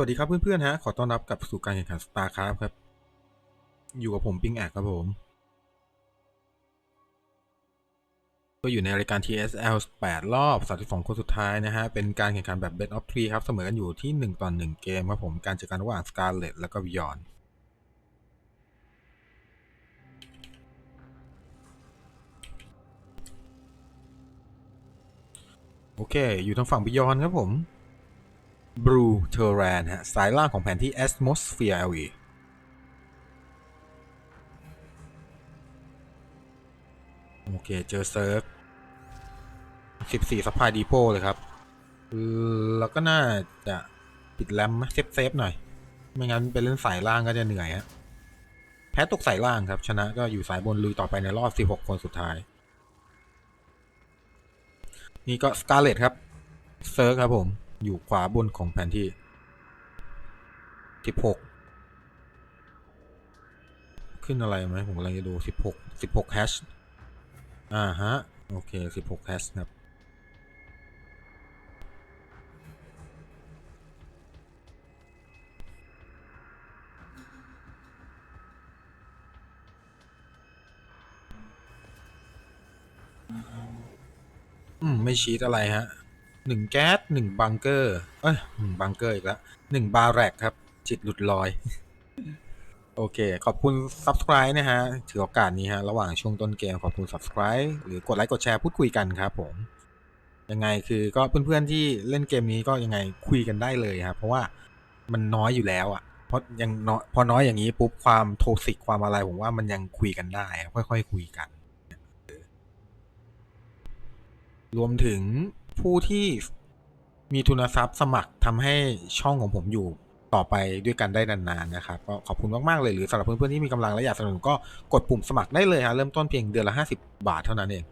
วัสดีครับเพื่อนๆฮะ ขอต้อนรับกลับสู่การแข่งขัน StarCraft ครับ อยู่กับผมปิงแอกครับผม ก็อยู่ในรายการ TSL 8 รอบ 32 คนสุดท้ายนะฮะ เป็นการแข่งขันแบบ Best of 3 ครับ เสมอกันอยู่ที่ 1 ต่อ 1 เกมครับผม การเจอกันระหว่าง Scarlet แล้วก็ Beyond โอเค อยู่ทางฝั่ง Beyond ครับผม Blue Terran ฮะสายล่างของแผนที่ Atmosphere LE โอเค เจอเซิร์ฟ14ซัพพลายดีโปเลยครับ แล้วก็น่าจะปิดแรมเซฟเซฟหน่อย ไม่งั้นไปเล่นสายล่างก็จะเหนื่อยฮะ แพ้ตกสายล่างครับ ชนะก็อยู่สายบนลุยต่อไปในรอบ16คนสุดท้าย นี่ก็สกาเลตครับ เซิร์ฟครับผม อยู่ขวาบนของแผนที่ 16 ขึ้นอะไรไหมผมกำลังจะดู 16 16แฮชอ่าฮะ โอเค 16แฮชครับ อืม ไม่ชีตอะไรฮะ หนึ่งแก๊สหนึ่งบังเกอร์ เอ้ยหนึ่งบังเกอร์อีกแล้วหนึ่งบาแรกครับ จิตหลุดลอย โอเค ขอบคุณ subscribe นะฮะ ถือโอกาสนี้ฮะ ระหว่างช่วงต้นเกมขอบคุณ subscribe หรือกดไลค์กดแชร์พูดคุยกันครับผม ยังไงคือก็เพื่อนๆที่เล่นเกมนี้ก็ยังไงคุยกันได้เลยครับ เพราะว่ามันน้อยอยู่แล้วอะเพราะยังน้อยพอน้อยอย่างนี้ปุ๊บความโทสิกความอะไรผมว่ามันยังคุยกันได้ ค่อยๆคุยกัน รวมถึง ผู้ที่มีทุนทรัพย์สมัครทำให้ช่องของผมอยู่ต่อไปด้วยกันได้นานๆนะครับก็ขอบคุณมากๆเลยหรือสำหรับเพื่อนๆที่มีกำลังและอยากสนับสนุนก็กดปุ่มสมัครได้เลยฮะเริ่มต้นเพียงเดือนละ 50 บาทเท่านั้นเอง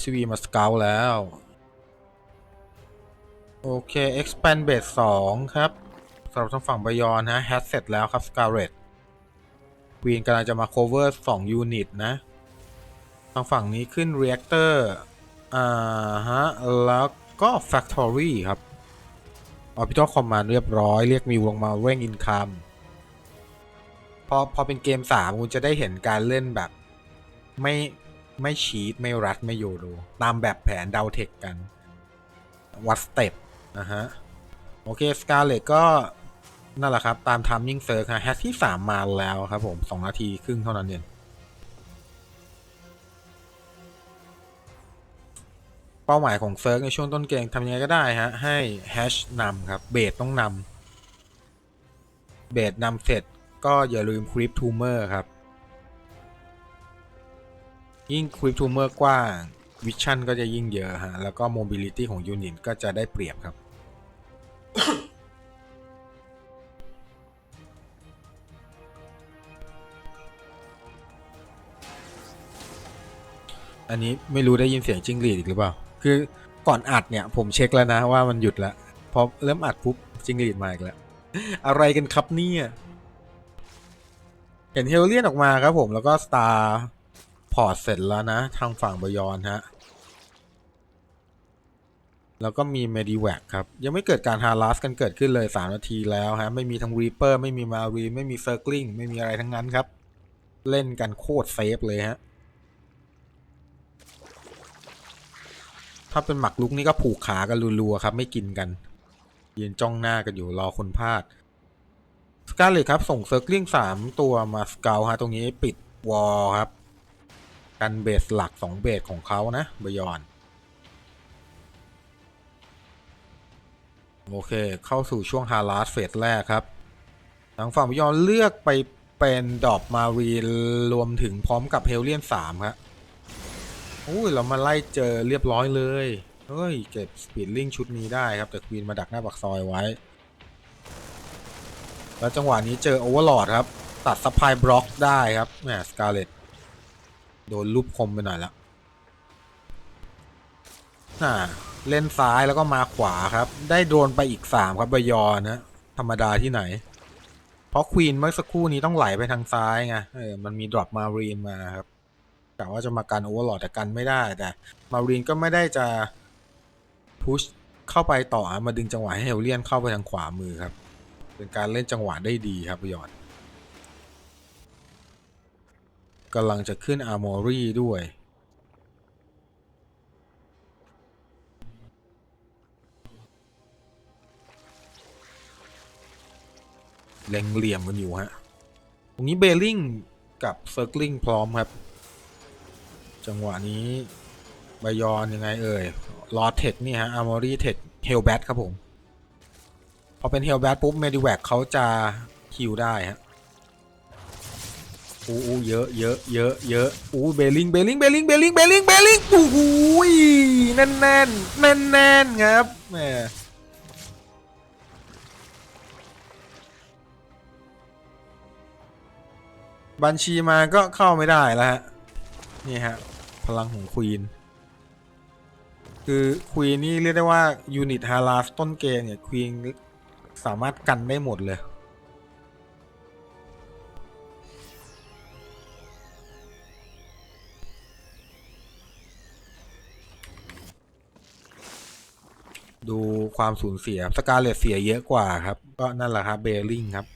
SV มาสเกลแล้ว โอเค expand base 2 ครับสำหรับทางฝั่งบยอนฮะ hat เสร็จแล้วครับ scarlet queen กำลังจะมา cover 2 unit นะางฝั่งนี้ขึ้น reactor อ่าฮะ แล้วก็ factory ครับ orbital command เรียบร้อยเรียกมิวลงมาเร่ง income พอพอเป็นเกม3คุณจะได้เห็นการเล่นแบบไม่ไม่ชีตไม่รัดไม่โยโดตามแบบแผนดาวเทคกัน วัดสเต็ปนะฮะ โอเคสกาเลตก็นั่นแหละครับ ตามทามมิ่งเซิร์ฟฮะแฮชที่ 3 มาแล้วครับผม 2 นาทีครึ่งเท่านั้นเอง เป้าหมายของเซิร์ฟในช่วงต้นเกมทำยังไงก็ได้ฮะ ให้แฮชนำครับ เบสต้องนำเบสนำเสร็จก็อย่าลืมคริปทูเมอร์ครับ ยิ่งคริปทูเมอร์กว้างวิชั่นก็จะยิ่งเยอะฮะ แล้วก็โมบิลิตี้ของยูนิตก็จะได้เปรียบครับ อันนี้ไม่รู้ได้ยินเสียงจิ้งหรีดอีกหรือเปล่า คือก่อนอัดเนี่ยผมเช็คแล้วนะว่ามันหยุดแล้วพอเริ่มอัดปุ๊บจิงหรีดมาอีกแล้ว อะไรกันครับเนี่ยเห็นเฮลเลียนออกมาครับผมแล้วก็สตาร์พอร์ตเสร็จแล้วนะ ทางฝั่งบยอนฮะ แล้วก็มีเมดิแวกครับ ยังไม่เกิดการฮาร์ลัสกันเกิดขึ้นเลย 3 นาทีแล้วฮะ ไม่มีทั้งรีเปอร์ไม่มีมารีไม่มีเซอร์กลิงไม่มีอะไรทั้งนั้นครับ เล่นกันโคตรเซฟเลยฮะ ถ้าเป็นหมักลุกนี่ก็ผูกขากันรัวๆครับ ไม่กินกัน ยืนจ้องหน้ากันอยู่รอคนพลาดสกาเลตครับ ส่งเซอร์กลิงสามตัวมาสเกลฮะตรงนี้ปิดวอลครับ กันเบสหลักสองเบสของเขานะบยอนโอเค เข้าสู่ช่วงฮาร์ลาสเฟสแรกครับ ทางฝั่งบยอนเลือกไปเป็นดอบมารีรวมถึงพร้อมกับเฮลเลียนสามครับ อุ้ยเรามาไล่เจอเรียบร้อยเลย เฮ้ย เก็บสปีดลิงชุดนี้ได้ครับ แต่ควีนมาดักหน้าปากซอยไว้ แล้วจังหวะนี้เจอโอเวอร์ลอดครับ ตัดซัพพลายบล็อกได้ครับแหมสกาเลตโดนลูบคมไปหน่อยล้วน่าเล่นซ้ายแล้วก็มาขวาครับ ได้โดนไปอีก 3 ครับบยอนนะธรรมดาที่ไหน เพราะควีนเมื่อสักครู่นี้ต้องไหลไปทางซ้ายไงเออมันมีดรอปมารีนมาครับ กะว่าจะมากันโอเวอร์ลอดแต่กันไม่ได้ แต่มารีนก็ไม่ได้จะพุชเข้าไปต่อมาดึงจังหวะให้เฮลเลียนเข้าไปทางขวามือครับ เป็นการเล่นจังหวะได้ดีครับยอนกำลังจะขึ้นอาร์มอรี่ด้วยเล็งเหลี่ยมกันอยู่ฮะ ตรงนี้เบลลิงกับเซิร์กลิงพร้อมครับ จังหวะนี้บายอนยังไงเอ่ยรอเทคนี่ฮะอาร์มอรี่เทคเฮลแบทครับผม พอเป็นเฮลแบทปุ๊บเมดิแวกเขาจะคิวได้ฮะอู้อู้เยอะเยอะเยอะเยอะอู้เบลลิงเบลลิงเบลลิงเบลลิงเบลลิงเบลลิงโอ้โหแน่นแน่นแน่นแน่นครับแหมบัญชีมาก็เข้าไม่ได้แล้วฮะ นี่ฮะ พลังของควีนคือควีนนี่เรียกได้ว่า ยูนิตฮาราสต้นเกมเนี่ยควีนสามารถกันได้หมดเลย ดูความสูญเสียสกาเลตเสียเยอะกว่าครับ ก็นั่นแหละครับเบลลิงครับ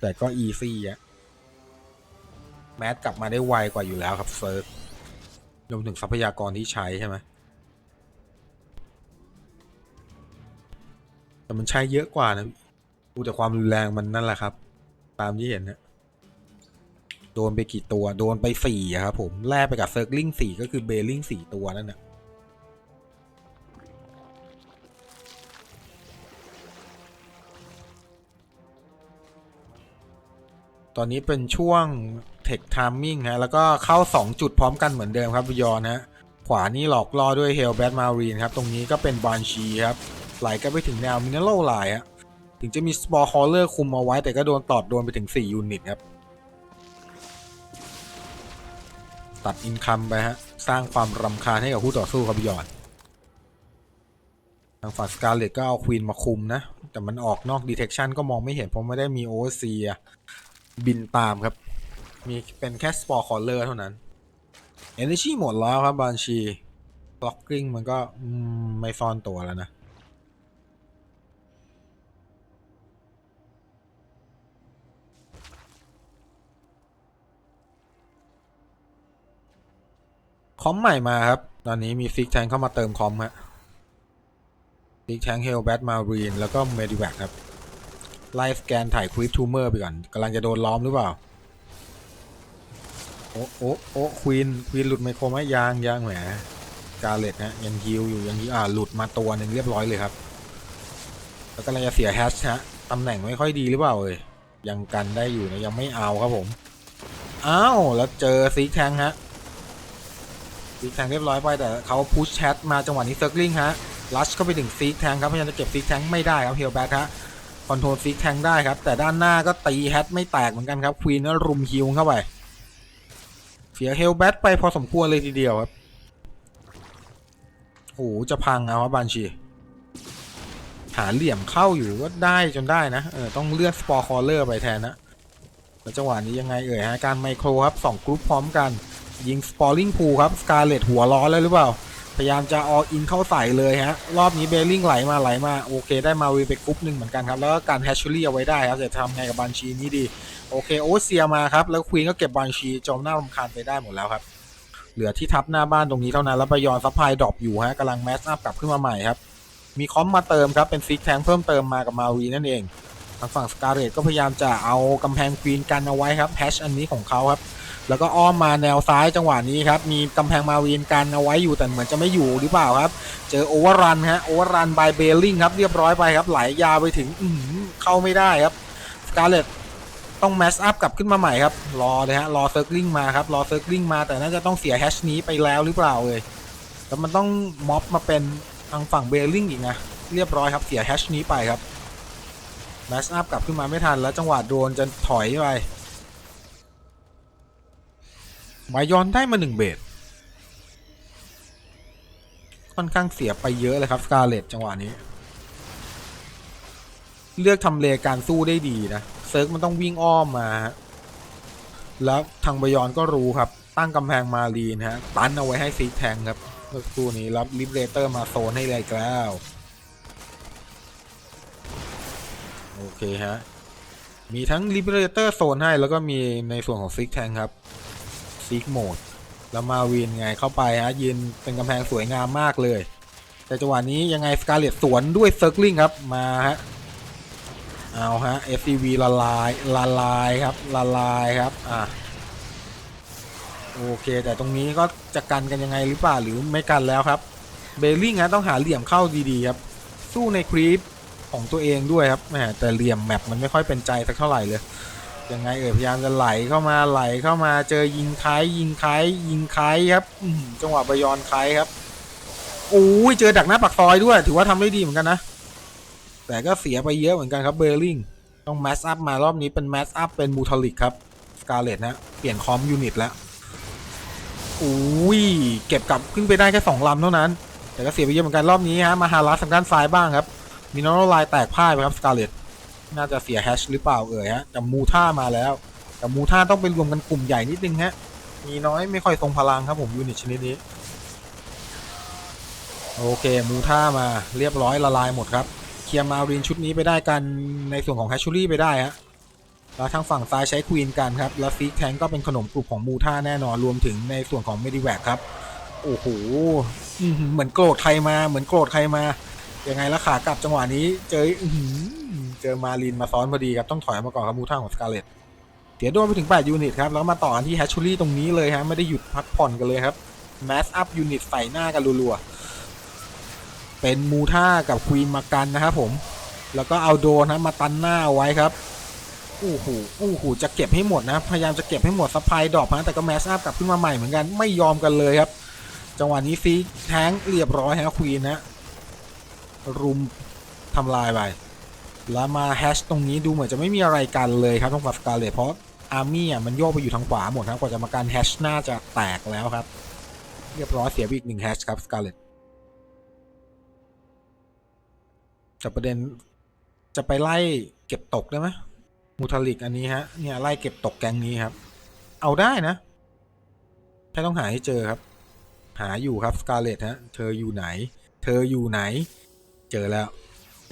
แต่ก็อีซี่อะแมสกลับมาได้ไวกว่าอยู่แล้วครับเซิร์ฟ รวมถึงทรัพยากรที่ใช้ใช่ไหมแต่มันใช้เยอะกว่านะดูแต่ความรุนแรงมันนั่นแหละครับ ตามที่เห็นนะโดนไปกี่ตัว โดนไปสี่ครับผม แลกไปกับเซิร์กลิงสี่ก็คือเบลลิงสี่ตัวนั่นนะตอนนี้เป็นช่วง เทคทามมิ่งฮะแล้วก็เข้า 2 จุดพร้อมกันเหมือนเดิมครับบิยอนฮะขวานี่หลอกล่อด้วยเฮลแบทมารีนครับ ตรงนี้ก็เป็นบานชีครับไหลก็ไปถึงแนวมินเนอรัลไลน์ฮะถึงจะมีสปอร์ฮอลเลอร์คุมเอาไว้แต่ก็โดนตอดโดนไปถึง 4 ยูนิตครับ ตัดอินคัมไปฮะ สร้างความรำคาญให้กับคู่ต่อสู้ครับบิยอนทางฝั่งสกาเลตก็เอาควีนมาคุมนะ แต่มันออกนอกดีเทคชันก็มองไม่เห็นเพราะไม่ได้มีโอเวอร์ซีอะบินตามครับ มีเป็นแค่สปอร์คอลเลอร์เท่านั้น Energy หมดแล้วครับบานชีบล็อกกิ้งมันก็ไม่ซ่อนตัวแล้วนะ คอมใหม่มาครับ ตอนนี้มีฟิกแทงเข้ามาเติมคอมฮะฟิกแทงเฮลแบทมารีนแล้วก็เมดิแวกครับ ไล่สแกนถ่ายควิปทูเมอร์ไปก่อนกำลังจะโดนล้อมหรือเปล่า โอ้โอ้โอ้ควีนควีนหลุดไมโครไหมยางยางแหมกาเลตนะยังฮิวอยู่ยังฮิวอ่าหลุดมาตัวหนึ่งเรียบร้อยเลยครับ แล้วกำลังจะเสียแฮชฮะตำแหน่งไม่ค่อยดีหรือเปล่าเอ่ยยังกันได้อยู่นะยังไม่เอาครับผมอ้าวแล้วเจอซีแทงฮะซีแทงเรียบร้อยไปแต่เขาพุชแชทมาจังหวะนี้เซิร์กลิงฮะลัชเข้าไปถึงซีแทงครับพยายามจะเก็บซีแทงไม่ได้ครับเฮลแบ็คฮะคอนโทรลฟิกแทงได้ครับแต่ด้านหน้าก็ตีแฮตไม่แตกเหมือนกันครับควีนก็รุมฮิวเข้าไป เสียเฮลแบทไปพอสมควรเลยทีเดียวครับ โอ้โหจะพังเอาครับบานชี หาเหลี่ยมเข้าอยู่ก็ได้จนได้นะ เออต้องเลื่อนสปอร์คอเลอร์ไปแทนนะ แล้วจังหวะนี้ยังไงเอ่ยฮะการไมโครครับสองกรุ๊ปพร้อมกัน ยิงสปอร์ลิงพูครับสกาเลตหัวร้อนเลยหรือเปล่า พยายามจะอออินเข้าใส่เลยฮะ รอบนี้เบลลิงไหลมาไหลมา โอเค ได้มาวีไปกรุ๊ปหนึ่งเหมือนกันครับ แล้วก็การแฮชชูรี่เอาไว้ได้ครับจะทำไงกับบัญชีนี้ดี โอเคโอเซียมาครับ แล้วควีนก็เก็บบัญชีจอมหน้ารำคาญไปได้หมดแล้วครับ เหลือที่ทับหน้าบ้านตรงนี้เท่านั้น แล้วไปยอนซัพพลายดรอปอยู่ฮะกำลังแมสอัพกลับขึ้นมาใหม่ครับ มีคอมมาเติมครับเป็นฟิกแทงเพิ่มเติมมากับมาวีนั่นเอง ทางฝั่งสกาเรตก็พยายามจะเอากำแพงควีนกันเอาไว้ครับแฮชอันนี้ของเขาครับ แล้วก็อ้อมมาแนวซ้ายจังหวะนี้ครับ มีกำแพงมาวีนกันเอาไว้อยู่แต่เหมือนจะไม่อยู่หรือเปล่าครับ เจอโอเวอร์รันฮะโอเวอร์รันบายเบลลิงครับเรียบร้อยไปครับ ไหลยาวไปถึงอืเข้าไม่ได้ครับสกาเลตต้องแมสอัพกลับขึ้นมาใหม่ครับ รอเลยฮะรอเซิร์กลิงมาครับรอเซิร์กลิงมาแต่น่าจะต้องเสียแฮชนี้ไปแล้วหรือเปล่าเลยแล้วมันต้องม็อบมาเป็นทางฝั่งเบลลิงอีกนะเรียบร้อยครับเสียแฮชนี้ไปครับแมสอัพกลับขึ้นมาไม่ทันแล้วจังหวะโดนจะถอยไป มายอนได้มาหนึ่งเบสค่อนข้างเสียไปเยอะเลยครับสกาเลตจังหวะนี้ เลือกทำเลการสู้ได้ดีนะ เซิร์กมันต้องวิ่งอ้อมมา แล้วทางบยอนก็รู้ครับ ตั้งกำแพงมารีนฮะตันเอาไว้ให้ซีกแทงครับเมื่อสักครู่นี้แล้วลิเบเตอร์มาโซนให้เลยกแล้วโอเคฮะ มีทั้ง Liberator Zone ให้แล้วก็มีในส่วนของ Six Tank ครับ Six Mode แล้วมาวินไงเข้าไปฮะยืนเป็นกำแพงสวยงามมากเลย แต่จังหวะนี้ยังไงสกาเลตสวนด้วย Circling ครับมาฮะเอาฮะ FCV ละลายละลายครับละลายครับอะโอเคแต่ตรงนี้ก็จะกันกันยังไงหรือเปล่าหรือไม่กันแล้วครับเบลลิงฮะต้องหาเหลี่ยมเข้าดีๆครับสู้ในครีปของตัวเองด้วยครับแหมแต่เหลี่ยมแมปมันไม่ค่อยเป็นใจสักเท่าไหร่เลย ยังไงเอ่ยพยายามจะไหลเข้ามาไหลเข้ามาเจอยิงคล้ายยิงคล้ายยิงคล้ายครับจังหวะบยอนคล้ายครับโอ้ยเจอดักหน้าปากซอยด้วย ถือว่าทำได้ดีเหมือนกันนะ แต่ก็เสียไปเยอะเหมือนกันครับเบลลิงต้องแมสอัพมารอบนี้เป็นแมสอัพเป็นมูทอลิกครับสกาเลตนะเปลี่ยนคอมยูนิตแล้วอุ้ยเก็บกลับขึ้นไปได้แค่สองลำเท่านั้น แต่ก็เสียไปเยอะเหมือนกันรอบนี้ฮะมาฮารัสทางด้านซ้ายบ้างครับมีนอร์ไลแตกพ่ายไปครับสกาเลต น่าจะเสียแฮชหรือเปล่าเอ่ยฮะแต่มูท่ามาแล้ว แต่มูท่าต้องไปรวมกันกลุ่มใหญ่นิดนึงฮะ มีน้อยไม่ค่อยทรงพลังครับผมยูนิตชนิดนี้ โอเค มูท่ามาเรียบร้อยละลายหมดครับเคลียร์มารินชุดนี้ไปได้กันในส่วนของแฮชชูรี่ไปได้ฮะแล้วทางฝั่งซ้ายใช้ควีนกันครับ แล้วซีกแทงก็เป็นขนมกรุบของมูท่าแน่นอนรวมถึงในส่วนของเมดิแวกครับ โอ้โหเหมือนโกรธใครมาเหมือนโกรธใครมายังไงล่ะขากลับจังหวะนี้เจออื้อหือ เจอมารินมาซ้อนพอดีครับต้องถอยมาก่อนครับมูท่าของสกาเลตเสียโดนไปถึง 8 ยูนิตครับ แล้วมาต่อที่แฮชชูรี่ตรงนี้เลยฮะไม่ได้หยุดพักผ่อนกันเลยครับแมสอัพยูนิตใส่หน้ากันรัวๆ เป็นมูท่ากับควีนมากันนะครับผม แล้วก็เอาโดนนะมาตันหน้าเอาไว้ครับอู้หูอู้หูจะเก็บให้หมดนะ พยายามจะเก็บให้หมดสปายดอปนะแต่ก็แมสอัพกลับขึ้นมาใหม่เหมือนกันไม่ยอมกันเลยครับ จังหวะนี้ซีแทงเรียบร้อยฮะควีนนะรุมทำลายไป แล้วมาแฮชตรงนี้ดูเหมือนจะไม่มีอะไรกันเลยครับต้องฝั่งสกาเลตเพราะอาร์มี่อะมันโยกไปอยู่ทางขวาหมดครับกว่าจะมาการแฮชน่าจะแตกแล้วครับ เรียบร้อยเสียไปอีกหนึ่งแฮชครับสกาเลตแต่ประเด็นจะไปไล่เก็บตกได้ไหมมูทาลิกอันนี้ฮะเนี่ยไล่เก็บตกแกงนี้ครับ เอาได้นะแค่ต้องหาให้เจอครับ หาอยู่ครับสกาเลตฮะ เธออยู่ไหน เธออยู่ไหน เจอแล้ว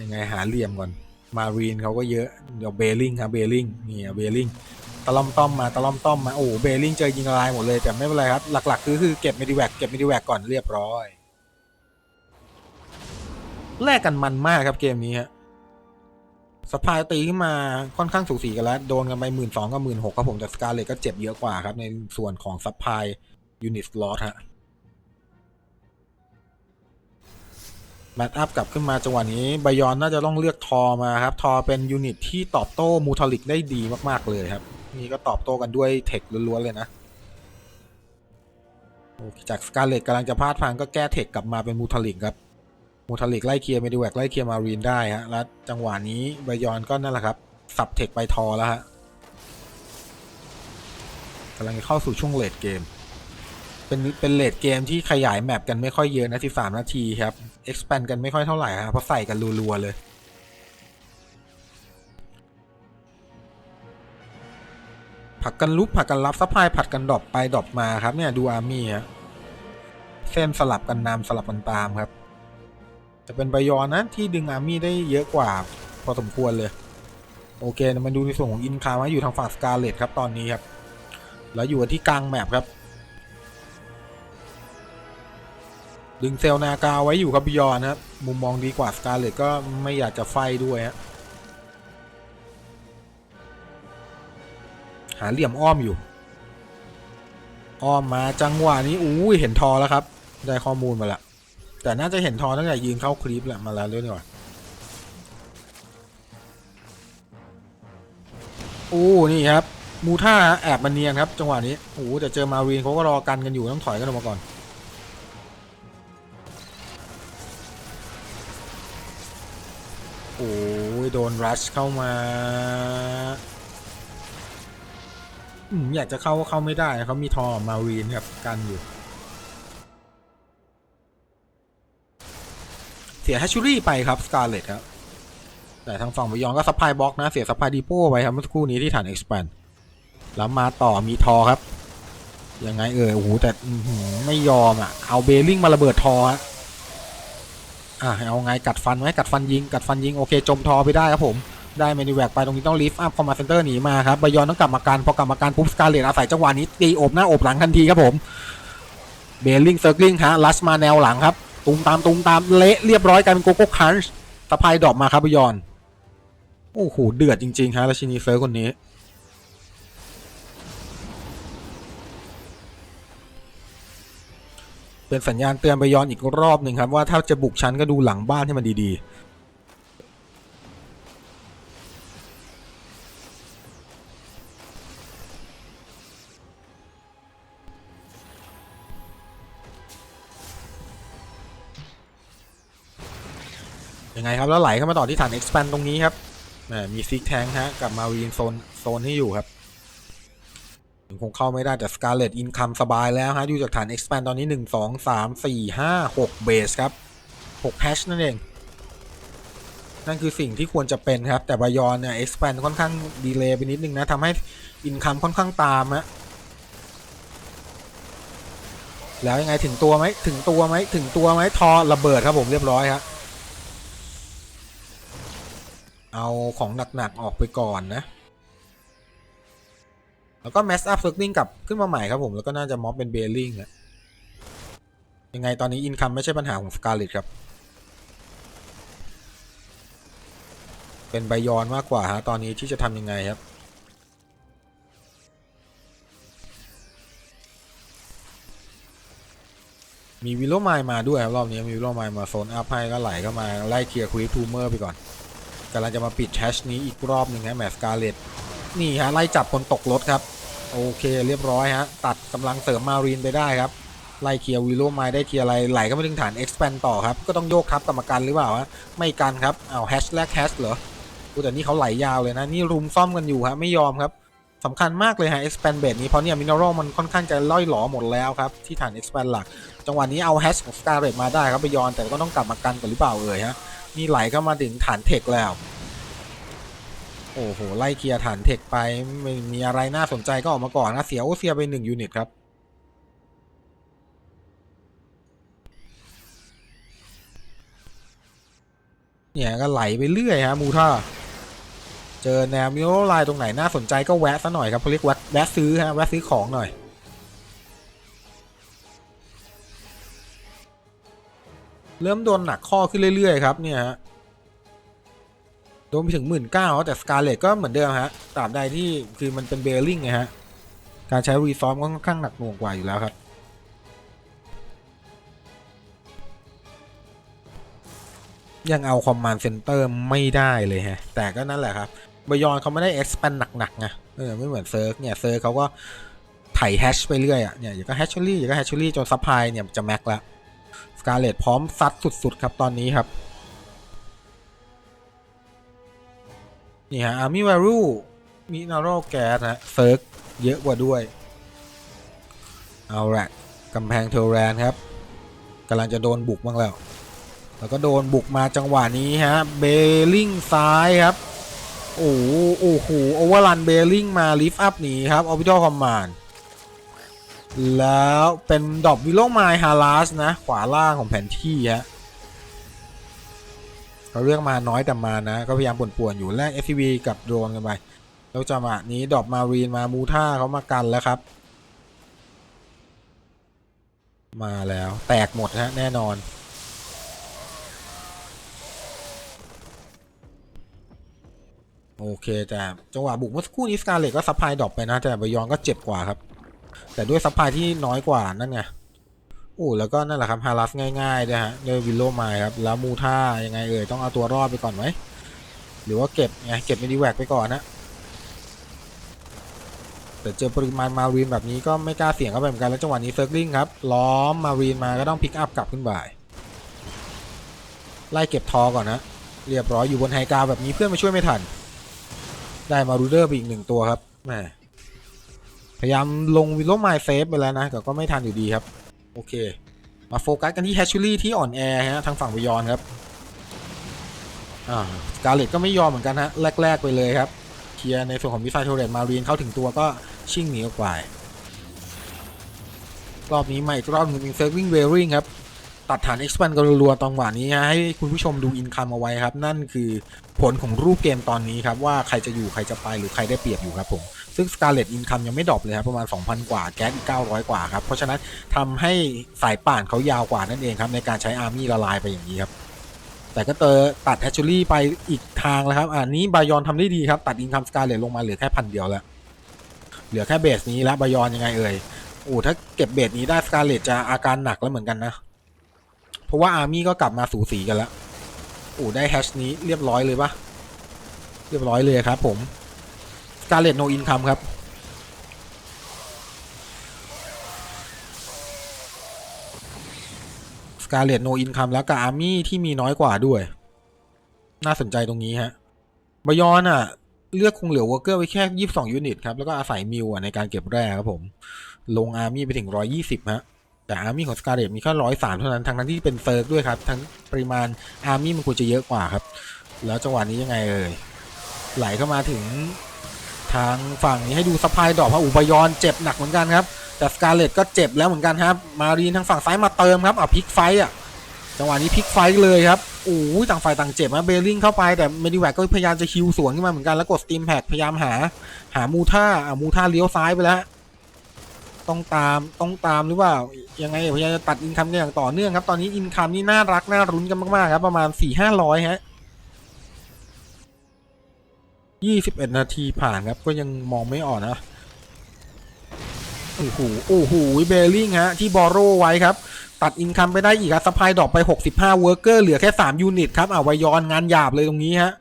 ยังไงหาเหลี่ยมก่อน มารีนเขาก็เยอะ เดี๋ยวเบลลิงครับเบลลิงนี่เบลลิงตะล่อมต้อมมาตะล่อมต้อมมาโอ้เบลลิงเจอยิงละลายหมดเลยแต่ไม่เป็นไรครับ หลักๆ คือคือเก็บเมดิแวกเก็บเมดิแวกก่อนเรียบร้อยแลกกันมันมากครับเกมนี้ฮะสปายตีขึ้นมาค่อนข้างสูสีกันแล้ว โดนกันไปหมื่นสองกับหมื่นหกครับผมแต่สกาเลตก็เจ็บเยอะกว่าครับ ในส่วนของซัพพลายยูนิตลอสฮะ แมทอัพกลับขึ้นมาจังหวะนี้บยอนน่าจะต้องเลือกทอมาครับ ทอเป็นยูนิตที่ตอบโต้มูทอลิกได้ดีมาก ๆ เลยครับ นี่ก็ตอบโต้กันด้วยเทคล้วน ๆ เลยนะจากสกาเลตกำลังจะพลาดพังก็แก้เทคกลับมาเป็นมูทอลิกครับ มูทอลิกไล่เคลียร์เมดิแวกไล่เคลียร์มารีนได้ฮะแล้วจังหวะนี้บยอนก็นั่นแหละครับ สับเทคไปทอแล้วฮะกำลังเข้าสู่ช่วงเลดเกม เป็นเป็นเลดเกมที่ขยายแมปกันไม่ค่อยเยอะนะที่สามนาทีครับ expand กันไม่ค่อยเท่าไหร่ครับเพราะใส่กันรัวๆเลยผักกันลุกผักกันรับซัพพลายผัดกันดรอปไปดรอปมาครับเนี่ยดูอาร์มี่ฮะเส้นสลับกันนำสลับกันตามครับ จะเป็นบยอนนะที่ดึงอาร์มี่ได้เยอะกว่าพอสมควรเลย โอเคมาดูในส่วนของอินคามาอยู่ทางฝั่งสกาเลตครับตอนนี้ครับ แล้วอยู่ที่กลางแมปครับ ดึงเซลนากาไว้อยู่ครับบิยอนครับมุมมองดีกว่าสกาเลตก็ไม่อยากจะไฟด้วยฮะหาเหลี่ยมอ้อมอยู่ อ้อมมาจังหวะนี้อู้ยเห็นทอแล้วครับ ได้ข้อมูลมาละแต่น่าจะเห็นทอตั้งแต่ยืนเข้าคลิปแหละมาแล้วด้วยนี่หว่าอู้นี่ครับ มูท่าแอบมาเนียนครับ จังหวะนี้โอ้แต่เจอมารีนเขาก็รอกันกันอยู่ต้องถอยกันออกมาก่อน โอ้ยโดนรัชเข้ามาอยากจะเข้าก็เข้าไม่ได้เขามีทอมาวีนครับกันอยู่ เสียแฮชชูรี่ไปครับสกาเลตครับ แต่ทางฝั่งบยอนก็ซัพพลายบล็อกนะ เสียซัพพลายดีโป้ไปครับเมื่อสักครู่นี้ที่ฐานเอ็กซ์แปนแล้วมาต่อมีทอครับ ยังไงเอ่ยโอ้โหแต่ไม่ยอมอะ เอาเบลลิงมาระเบิดทอฮะ อะเอาไงกัดฟันไหมกัดฟันยิงกัดฟันยิงโอเคจมทอไปได้ครับผมได้เมนิแวกไปตรงนี้ต้องลิฟต์อัพคอมมาเซนเตอร์หนีมาครับบายอนต้องกลับมาการพอกลับมาการปุ๊บสกาเลตอาศัยจังหวะนี้ตีอบหน้าอบหลังทันทีครับผมเบลลิงเซิร์กลิงฮะลัสมาแนวหลังครับตุมตามตุมตามเละเรียบร้อยกลายเป็นโกโก้คันช์สะพายดรอปมาครับบายอนโอ้โหเดือดจริงๆฮะราชินีเซิร์คนนี้ เป็นสัญญาณเตือนไปย้อนอีกรอบหนึ่งครับ ว่าถ้าจะบุกชั้นก็ดูหลังบ้านให้มันดีๆยังไงครับ แล้วไหลเข้ามาต่อที่ฐาน expand ตรงนี้ครับมมีซิกแทงฮะกับมารีนโซนโซนที่อยู่ครับ คงเข้าไม่ได้แต่ Scarlet Income สบายแล้วฮะดูจากฐาน Expand ตอนนี้ 1 2 3 4 5 6 เบสครับ6แฮชนั่นเอง นั่นคือสิ่งที่ควรจะเป็นครับ แต่บายอนเนี่ย Expand ค่อนข้างดีเลย์ไปนิดนึงนะทำให้ Income ค่อนข้างตามฮะแล้วยังไงถึงตัวไหมถึงตัวไหมถึงตัวไหมทอระเบิดครับผมเรียบร้อยครับเอาของหนักๆออกไปก่อนนะ แล้วก็ Mass Up Circling กลับขึ้นมาใหม่ครับผม แล้วก็น่าจะม็อบเป็นเบลลิงอะยังไงตอนนี้อินคัมไม่ใช่ปัญหาของสกา l ล t ครับ เป็นไบยอนมากกว่าฮะตอนนี้ที่จะทำยังไงครับมีวิลโลไมล์มาด้วยครับรอบนี้มีวิลโลไมล์มาโซนอัพให้ก็ไหลเข้ามาไล่เคลียร์ควิฟทูเมอร์ไปก่อนกำลังจะมาปิดแชชนี้อีกรอบหนึ่งฮะแมสกาเลตนี่ฮะไล่จับคนตกรถครับ โอเคเรียบร้อยฮะ ตัดกำลังเสริมมารีนไปได้ครับ ไล่เคลียร์วิโลไมได้เคลียร์อะไรไหลก็มาถึงฐาน expand ต่อครับ ก็ต้องโยกทับกรรมการหรือเปล่าฮะไม่กันครับเอาแฮชแลกแฮชเหรอกูแต่นี่เขาไหลยาวเลยนะ นี่รุมซ่อมกันอยู่ฮะไม่ยอมครับสำคัญมากเลยฮะ expand base นี้เพราะเนี่ยมินเนอรัลมันค่อนข้างจะล่อยหลอหมดแล้วครับ ที่ฐาน expand หลัก จังหวะนี้เอาแฮชของสกาเลตมาได้ครับไปยอนแต่ก็ต้องกลับมากันกันหรือเปล่าเอ่ยฮะนี่ไหลเข้ามาถึงฐานเทคแล้ว โอ้โห ไล่เคลียร์ฐานเทคไป ไม่มีอะไรน่าสนใจก็ออกมาก่อนนะเสียโอเซียไปหนึ่งยูนิตครับ เนี่ยก็ไหลไปเรื่อยฮะมูท่า เจอแนวมิโรไลน์ตรงไหนน่าสนใจก็แวะซะหน่อยครับเขาเรียกแวะแวะซื้อฮะแวะซื้อของหน่อยเริ่มโดนหนักข้อขึ้นเรื่อยๆครับเนี่ยฮะ ดนไปถึงหมื่นเก้าแต่สกาเลตก็เหมือนเดิมฮะตราบใดที่คือมันเป็นเบลลิงไงฮะ การใช้รีซอมก็ค่อนข้างหนักหน่วงกว่าอยู่แล้วครับ ยังเอาคอมมานด์เซ็นเตอร์ไม่ได้เลยฮะ แต่ก็นั่นแหละครับบยอนเขาไม่ได้ expand หนักๆไงเออไม่เหมือนเซิร์ฟเนี่ยเซิร์ฟเขาก็ไถแฮชไปเรื่อยอะเนี่ยอย่าก็แฮชเชอรี่อย่าก็แฮชเชอรี่จนซัพพลายเนี่ยจะแม็กแล้วสกาเลตพร้อมซัดสุดๆครับตอนนี้ครับ นี่ฮะอาร์มี่วารูมินาโรแก๊สฮะเซิร์กเยอะกว่าด้วย เอาละกำแพงเทอร์แรนครับกำลังจะโดนบุกบ้างแล้ว แล้วก็โดนบุกมาจังหวะนี้ฮะเบลลิงซ้ายครับ โอ้โหโอ้โหโอเวอร์ลันเบลลิงมาลิฟต์อัพหนีครับออ r ิ i อ a คอมมานแล้วเป็นดอบวิโลไมฮาร์ลสนะ ขวาล่างของแผนที่ฮะ เขาเลือกมาน้อยแต่มานะ ก็พยายามป่วนๆอยู่แลก FPV กับโดรนกันไปแล้วจังหวะนี้ดอปมารีนมามูท่าเขามากันแล้วครับ มาแล้วแตกหมดฮะแน่นอนโอเคแต่จังหวะบุกเมื่อสักครู่นี้สกาเลตก็ซัพพลายดรอปไปนะแต่บยอนก็เจ็บกว่าครับ แต่ด้วยซัพพลายที่น้อยกว่านั่นไง โอ้แล้วก็นั่นแหละครับฮารัสง่ายๆด้วยฮะด้วยวิลโลไมล์ครับแล้วมูท่ายังไงเอ่ยต้องเอาตัวรอดไปก่อนไหมหรือว่าเก็บไงเก็บไมิดีแวกไปก่อนนะแต่เจอปริมาณมารีนแบบนี้ก็ไม่กล้าเสี่ยงเข้าไปเหมือนกันแล้วจังหวะนี้เซิร์กลิงครับล้อมมารีนมาก็ต้องพิกอัพกลับขึ้นบ่ายไล่เก็บทอก่อนนะเรียบร้อยอยู่บนไฮกราแบบนี้เพื่อนมาช่วยไม่ทัน ได้มารูเดอร์ไปอีกหนึ่งตัวครับแหมพยายามลงวิลโลไมล์เซฟไปแล้วนะแต่ก็ไม่ทันอยู่ดีครับ โอเค มาโฟกัสกันที่แฮชชูรี่ที่อ่อนแอฮะทางฝั่งบยอนครับอ่าสกาเลตก็ไม่ยอมเหมือนกันฮะแรก ๆ ไปเลยครับเคลียร์ในส่วนของมิสไซโทเรตมาเรียนเข้าถึงตัวก็ชิ่งหนีออกไปรอบนี้ใหม่รอบหนึงเป็นเซิร์ฟวิ่งเวริงครับตัดฐาน expand กันรัวๆตอนหวานนี้ฮะให้คุณผู้ชมดูอินคัมเอาไว้ครับ นั่นคือผลของรูปเกมตอนนี้ครับ ว่าใครจะอยู่ใครจะไปหรือใครได้เปรียบอยู่ครับผม ซึ่ง Scarlet Income ยังไม่ดรอปเลยครับ ประมาณ 2,000 กว่า แก๊สอีก900 กว่าครับ เพราะฉะนั้นทำให้สายป่านเขายาวกว่านั่นเองครับ ในการใช้อาร์มี่ละลายไปอย่างนี้ครับ แต่ก็เตอตัดแฮชชูรี่ไปอีกทางแล้วครับ อันนี้บายอนทำได้ดีครับ ตัดอินคัมสกาเลตลงมาเหลือแค่พันเดียวแล้ว เหลือแค่เบสนี้แล้วบายอนยังไงเอ่ยโอ้ถ้าเก็บเบสนี้ได้สกาเลตจะอาการหนักแล้วเหมือนกันนะ เพราะว่าอาร์มี่ก็กลับมาสูสีกันแล้วโอ้ได้แฮชนี้เรียบร้อยเลยปะเรียบร้อยเลยครับผม สกาเลตโนอินคัมครับ สกาเลตโนอินคัมแล้วกับอาร์มี่ที่มีน้อยกว่าด้วย น่าสนใจตรงนี้ฮะบายอนอะ เลือกคงเหลือวอร์เกอร์ไว้แค่22ยูนิตครับ แล้วก็อาศัยมิวอะในการเก็บแร่ครับผม ลงอาร์มี่ไปถึง120ฮะแต่อาร์มี่ของสกาเลตมีแค่103เท่านั้นทั้งนั้นที่เป็นเซิร์ฟด้วยครับ ทั้งปริมาณอาร์มี่มันควรจะเยอะกว่าครับ แล้วจังหวะนี้ยังไงเอ่ยไหลเข้ามาถึง ทางฝั่งนี้ให้ดูสปายดอกพระอุบายอนเจ็บหนักเหมือนกันครับแต่สกาเลตก็เจ็บแล้วเหมือนกันครับมารีนทางฝั่งซ้ายมาเติมครับเอะพลิกไฟอะจังหวะนี้พลิกไฟเลยครับโอ้ยต่างฝ่ายต่างเจ็บนะเบลลิงเข้าไปแต่เมดิแวกก็พยายามจะคิวสวนขึ้นมาเหมือนกันแล้วกดสตีมแพคพยายามหา หามูท่าอะมูท่าเลี้ยวซ้ายไปแล้วต้องตามต้องตามหรือเปล่ายังไงพยายามจะตัดอินคัมกันอย่างต่อเนื่องครับตอนนี้อินคัมนี่น่ารักน่ารุ้นกันมากๆครับประมาณสี่ห้าร้อยฮะ ยี่สิบเอ็ดนาทีผ่านครับก็ยังมองไม่ออกนะโอ้โหโอ้โหเบลลิงฮะที่บอโรไว้ครับ ตัดอินคัมไปได้อีกครับสปายดอปไป 65เวอร์เกอร์เหลือแค่ 3 ยูนิตครับอ่าวายอนงานหยาบเลยตรงนี้ฮะ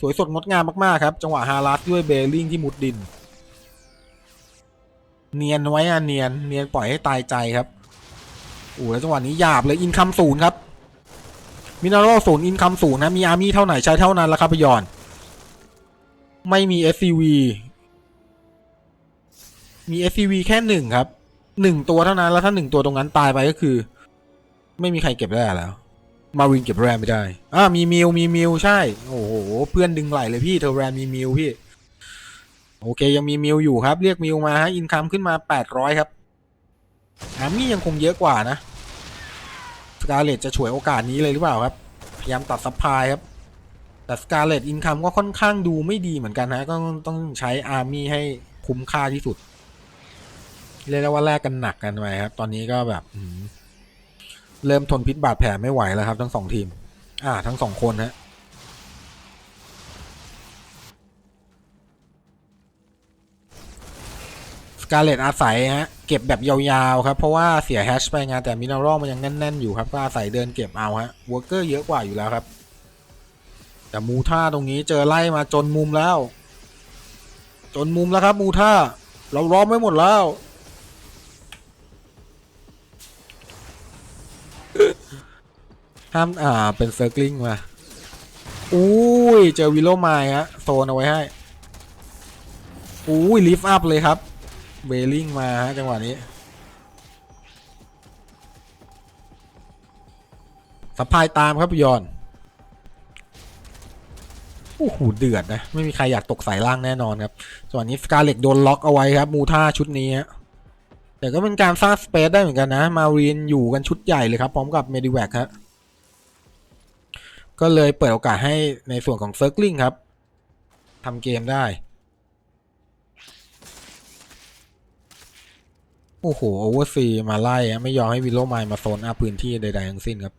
สวยสดงดงามมาก ๆ ครับ จังหวะฮารัสด้วยเบลลิงที่มุดดิน เนียนไว้อะเนียน เนียนปล่อยให้ตายใจครับโอ้แล้วจังหวะนี้หยาบเลยอินคัมศูนย์ครับมินาโรศูนย์อินคัมศูนย์นะมีอาร์มี่เท่าไหร่ใช้เท่านั้นแล้วครับพยอน ไม่มี SCV มี SCV แค่หนึ่งครับ หนึ่งตัวเท่านั้น แล้วถ้าหนึ่งตัวตรงนั้นตายไปก็คือ ไม่มีใครเก็บแร่แล้ว มาวินเก็บแร่ไม่ได้ อ่า มีมิว มีมิว ใช่ โอ้โห เพื่อนดึงไหลเลยพี่ เทอร์แรนมีมิวพี่ โอเค ยังมีมิวอยู่ครับ เรียกมิวมาฮะ อินคัมขึ้นมาแปดร้อยครับอามี่ยังคงเยอะกว่านะ สกาเลตจะฉวยโอกาสนี้เลยหรือเปล่าครับ พยายามตัดซัพพลายครับ แต่สกาเลตอินคัมก็ค่อนข้างดูไม่ดีเหมือนกันนะก็ต้องใช้อาร์มี่ให้คุ้มค่าที่สุด เรียกได้ว่าแลกกันหนักกันไปครับ ตอนนี้ก็แบบเริ่มทนพิษบาดแผลไม่ไหวแล้วครับ ทั้งสองทีม อ่า ทั้งสองคนฮะสกาเลตอาศัยฮะ เก็บแบบยาวๆครับ เพราะว่าเสียแฮชไปงานแต่มินารอลมันยังแน่นๆอยู่ครับ ก็อาศัยเดินเก็บเอาฮะวอร์เกอร์เยอะกว่าอยู่แล้วครับ แต่มูท่าตรงนี้เจอไล่มาจนมุมแล้ว จนมุมแล้วครับมูท่า เราล้อมไว้หมดแล้ว ห้ามอ่าเป็นเซอร์กลิงมาอุ้ย เจอวิโลไมฮะโซนเอาไว้ให้อุ้ยลิฟต์อัพเลยครับเบลลิงมาฮะจังหวะนี้สะพายตามครับยอน อ้โหเดือดนะ ไม่มีใครอยากตกสายล่างแน่นอนครับ ส่วนนี้สกาเล็กโดนล็อกเอาไว้ครับ มูท่าชุดนี้แต่ก็เป็นการสร้างสเปซได้เหมือนกันนะ มารีนอยู่กันชุดใหญ่เลยครับ พร้อมกับเมดิแวกครับก็เลยเปิดโอกาสให้ในส่วนของเซิร์กลิงครับทำเกมได้ โอ้โหโอเวอร์ซีมาไล่ไม่ยอมให้วิลโลไมล์มาโซนอัพพื้นที่ใดๆทั้งสิ้นครับ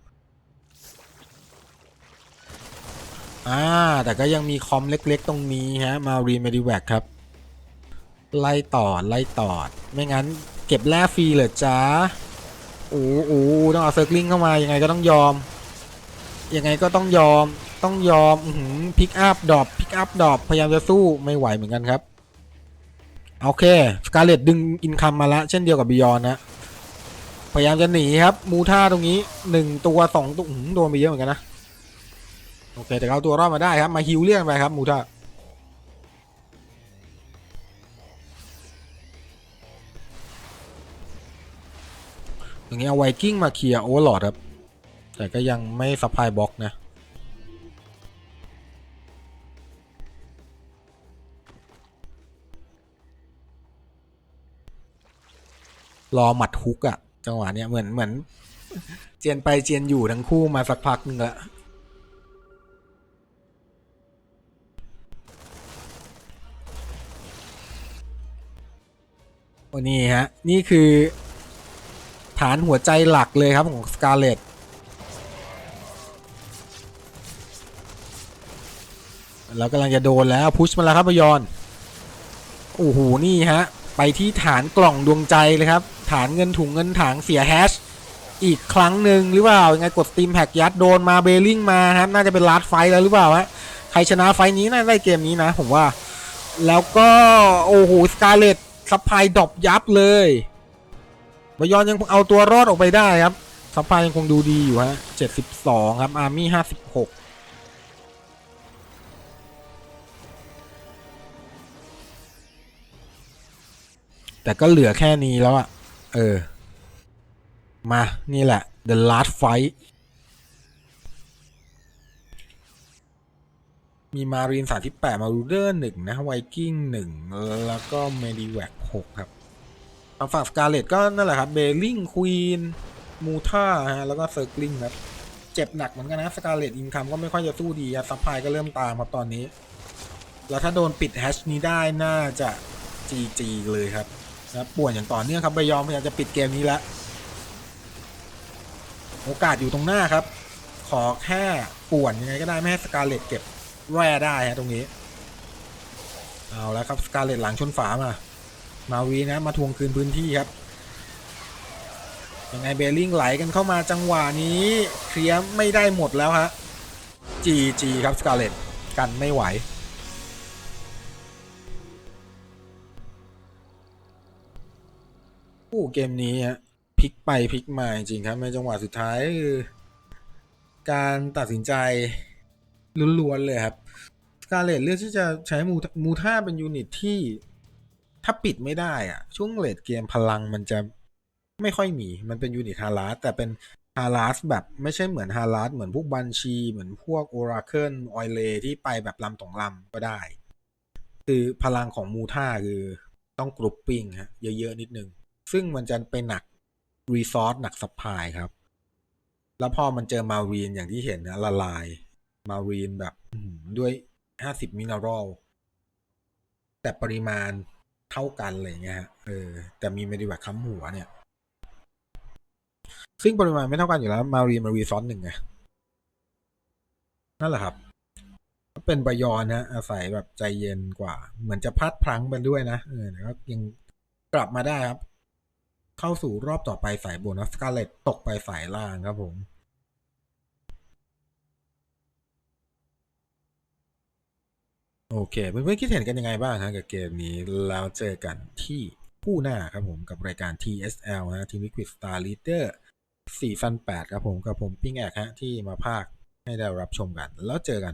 อ่า แต่ก็ยังมีคอมเล็กๆ ตรงนี้ฮะ มารีเมดิแวกครับ ไล่ต่อไล่ต่อไม่งั้นเก็บแร่ฟรีเหรอจ้าโอ้โอ้ต้องเอาเซิร์กลิงเข้ามา ยังไงก็ต้องยอม ยังไงก็ต้องยอม ต้องยอมหืมพิกอัพดรอปพิกอัพดรอปพยายามจะสู้ไม่ไหวเหมือนกันครับ โอเค สกาเลตดึงอินคัมมาละเช่นเดียวกับบิยอนนะ พยายามจะหนีครับ มูท่าตรงนี้หนึ่งตัวสองตัวโดนไปเยอะเหมือนกันนะ โอเคแต่เอาตัวรอดมาได้ครับ มาฮิวเลี่ยนไปครับมูท่าอย่างนี้เอาไวกิ้งมาเคลียร์โอเวอร์ลอดครับ แต่ก็ยังไม่ซัพพลายบล็อกนะรอหมัดฮุกอะจังหวะเนี้ยเหมือนเหมือน เจียนไปเจียนอยู่ทั้งคู่มาสักพักหนึ่งละ โอ้นี่ฮะ นี่คือ ฐานหัวใจหลักเลยครับของสกาเลตแล้วกำลังจะโดนแล้ว พุชมาแล้วครับบยอน โอ้โห นี่ฮะ ไปที่ฐานกล่องดวงใจเลยครับ ฐานเงินถุงเงินถังเสียแฮชอีกครั้งหนึ่งหรือเปล่า ยังไงกดสตีมแพ็กยัดโดนมาเบลลิงมาครับ น่าจะเป็นลาดไฟแล้วหรือเปล่าฮะ ใครชนะไฟนี้น่าได้เกมนี้นะ ผมว่า แล้วก็ โอ้โห สกาเลต ซัพพลายดรอปยับเลยบยอนยังเอาตัวรอดออกไปได้ครับซัพพลายยังคงดูดีอยู่ฮะ72ครับ อาร์มี่56แต่ก็เหลือแค่นี้แล้วอะเออ มา นี่แหละ the last fight มีมารีน38มารูเดอร์หนึ่งนะไวกิ้งหนึ่งแล้วก็เมดิแวกหกครับทางฝั่งสกาเลตก็นั่นแหละครับเบลลิงควีนมูท่าฮะแล้วก็เซอร์กลิงครับเจ็บหนักเหมือนกันนะสกาเลตอินคัมก็ไม่ค่อยจะสู้ดีซัพพลายก็เริ่มตามครับตอนนี้ แล้วถ้าโดนปิดแฮชนี้ได้น่าจะ GG เลยครับนะป่วนอย่างต่อเนื่องครับใบยอมพยายามจะปิดเกมนี้แล้วโอกาสอยู่ตรงหน้าครับ ขอแค่ป่วนยังไงก็ได้ไม่ให้สกาเลตเก็บ แร่ได้ฮะตรงนี้ เอาแล้วครับสกาเลตหลังชนฝามา มาวีนะมาทวงคืนพื้นที่ครับยังไงเบลลิงไหลกันเข้ามาจังหวะนี้เคลียร์ไม่ได้หมดแล้วฮะ GG ครับสกาเลตกันไม่ไหวโอ้เกมนี้ฮะพลิกไปพลิกมาจริงครับในจังหวะสุดท้ายคือการตัดสินใจ ล้วนๆเลยครับสกาเลตเลือกที่จะใช้มูมูท่าเป็นยูนิตที่ถ้าปิดไม่ได้อะช่วงเลดเกมพลังมันจะไม่ค่อยมี มันเป็นยูนิตฮาร์ดแต่เป็นฮาร์ดแบบไม่ใช่เหมือนฮาร์ดเหมือนพวกบัญชี เหมือนพวกโอราเคิลออยเลที่ไปแบบลำตองลำก็ได้ คือพลังของมูท่าคือต้องกรุ๊ปปิ้งฮะเยอะ ๆ นิดนึง ซึ่งมันจะไปหนักรีซอสหนักซัพพายครับ แล้วพอมันเจอมารีนอย่างที่เห็นนะละลาย มารีนแบบด้วยห้าสิบมินารอลแต่ปริมาณเท่ากันอะไรเงี้ยเออ แต่มีเมดิแวคค้ำหัวเนี่ย ซึ่งปริมาณไม่เท่ากันอยู่แล้ว มารีนมารีซ้อสหนึ่งไงนั่นแหละครับเป็นบยอนนะอาศัยแบบใจเย็นกว่า เหมือนจะพลาดพลั้งไปด้วยนะเออแต่ก็ยังกลับมาได้ครับ เข้าสู่รอบต่อไปสายบนนะสกาเลตตกไปสายล่างครับผม โอเคเพื่อนๆคิดเห็นกันยังไงบ้างฮะกับเกมนี้แล้วเจอกันที่ผู้หน้าครับผมกับรายการ TSL นะทีมวิกฤต Star Leader 4ฟัน8ครับผมกับผมปิ้งแอกฮะที่มาภาคให้ได้รับชมกัน แล้วเจอกัน